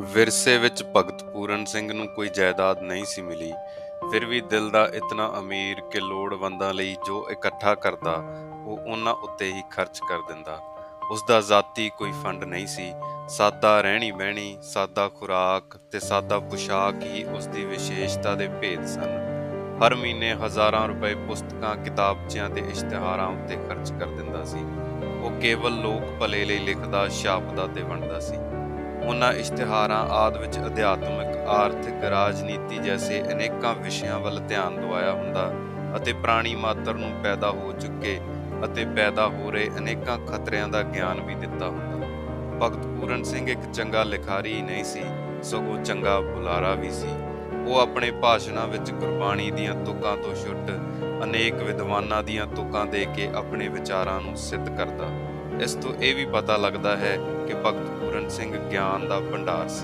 ਵਿਰਸੇ ਵਿੱਚ ਭਗਤ ਪੂਰਨ ਸਿੰਘ ਨੂੰ ਕੋਈ ਜਾਇਦਾਦ ਨਹੀਂ ਸੀ ਮਿਲੀ। ਫਿਰ ਵੀ ਦਿਲ ਦਾ ਇਤਨਾ ਅਮੀਰ ਕਿ ਲੋੜਵੰਦਾਂ ਲਈ ਜੋ ਇਕੱਠਾ ਕਰਦਾ, ਉਹ ਉਹਨਾਂ ਉੱਤੇ ਹੀ ਖਰਚ ਕਰ ਦਿੰਦਾ। ਉਸ ਦਾ ਜ਼ਾਤੀ ਕੋਈ ਫੰਡ ਨਹੀਂ ਸੀ। ਸਾਦਾ ਰਹਿਣੀ ਬਹਿਣੀ, ਸਾਦਾ ਖੁਰਾਕ ਤੇ ਸਾਦਾ ਪੁਸ਼ਾਕ ਹੀ ਉਸ ਦੀ ਵਿਸ਼ੇਸ਼ਤਾ ਦੇ ਭੇਦ ਸਨ। ਹਰ ਮਹੀਨੇ ਹਜ਼ਾਰਾਂ ਰੁਪਏ ਪੁਸਤਕਾਂ, ਕਿਤਾਬਚਿਆਂ ਤੇ ਇਸ਼ਤਿਹਾਰਾਂ ਉੱਤੇ ਖਰਚ ਕਰ ਦਿੰਦਾ ਸੀ। ਉਹ ਕੇਵਲ ਲੋਕ ਭਲੇ ਲਈ ਲਿਖਦਾ, ਛਾਪਦਾ ਤੇ ਵੰਡਦਾ ਸੀ। ਉਹਨਾਂ ਇਸ਼ਤਿਹਾਰਾਂ ਆਦ ਵਿੱਚ ਅਧਿਆਤਮਿਕ, ਆਰਥਿਕ, ਰਾਜਨੀਤੀ ਜੈਸੇ ਅਨੇਕਾਂ ਵਿਸ਼ਿਆਂ ਵੱਲ ਧਿਆਨ ਦਿਵਾਇਆ ਹੁੰਦਾ ਅਤੇ ਪ੍ਰਾਣੀ ਮਾਤਰ ਨੂੰ ਪੈਦਾ ਹੋ ਚੁੱਕੇ ਅਤੇ ਪੈਦਾ ਹੋ ਰਹੇ ਅਨੇਕਾਂ ਖਤਰਿਆਂ ਦਾ ਗਿਆਨ ਵੀ ਦਿੱਤਾ ਹੁੰਦਾ। ਭਗਤ ਪੂਰਨ ਸਿੰਘ ਇੱਕ ਚੰਗਾ ਲਿਖਾਰੀ ਹੀ ਨਹੀਂ ਸੀ, ਸਗੋਂ ਚੰਗਾ ਬੁਲਾਰਾ ਵੀ ਸੀ। ਉਹ ਆਪਣੇ ਭਾਸ਼ਣਾਂ ਵਿੱਚ ਗੁਰਬਾਣੀ ਦੀਆਂ ਤੁਕਾਂ ਤੋਂ ਛੁੱਟ ਅਨੇਕ ਵਿਦਵਾਨਾਂ ਦੀਆਂ ਤੁਕਾਂ ਦੇ ਕੇ ਆਪਣੇ ਵਿਚਾਰਾਂ ਨੂੰ ਸਿੱਧ ਕਰਦਾ। ਇਸ ਤੋਂ ਇਹ ਵੀ ਪਤਾ ਲੱਗਦਾ ਹੈ ਕਿ ਭਗਤ ਪੂਰਨ ਸਿੰਘ ਗਿਆਨ ਦਾ ਭੰਡਾਰ ਸੀ।